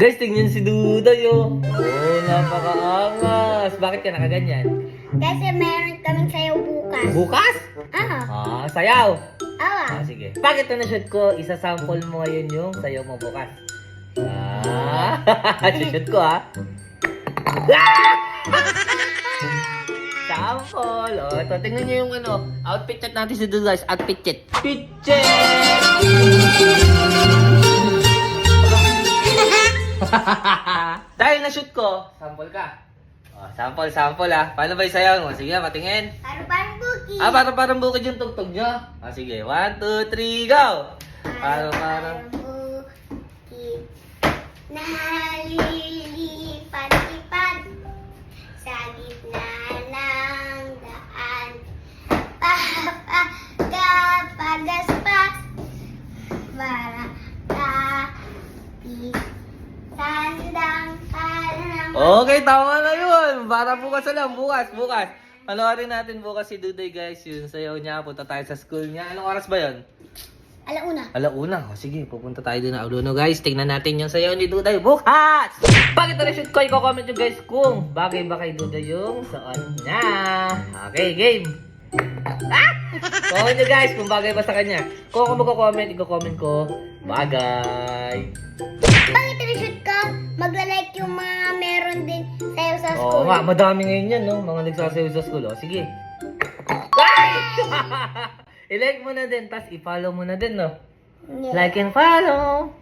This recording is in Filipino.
Guys, tingnan si Duday oh. Oh, napakaangas. Bakit ka nakaganyan? Kasi meron kaming sayaw bukas. Bukas? Ah, Ah, sayaw. awa. Ah, sige. Bakit na shoot ko? Isa-sample mo ngayon yung sayaw mo bukas. Ah, shoot ko ah. Ah! Sample. Oh, ito, tingnan nyo yung ano, outfit check natin si Duday. guys. Outfit check. Outfit check! Dahil na-shoot ko, sample ka. Oh, sample, sample ah. Paano ba yung sayaw mo? Sige, patingin. Parang parang buki. Ah, parang parang bukid yung tugtog nyo. Ah, sige. One, two, three, go! Parang parang... Okay, tama na yun. Para bukas na lang. Bukas, bukas. Panoorin natin bukas si Duday, guys. Yun, sayaw niya. Punta tayo sa school niya. Anong oras ba yun? Alauna. Alauna. O, sige, pupunta tayo din na Aluno, guys. Tingnan natin yung sayaw ni Duday. Bukas! Bakit na shoot ko? I-comment nyo, guys, kung bagay ba kay Duday yung suot niya. Okay, game. Ah! Comment nyo, guys, kung bagay ba sa kanya. Kung ako magko-comment, i-comment ko, bagay. Bakit reshoot ka? Magla-like yung mga sa Oo school. nga, madami ngayon yan, no? Mga nagsasayaw sa school, oh. Sige. Ay! I-like mo na din, tapos i-follow mo na din, no? Yeah. Like and follow.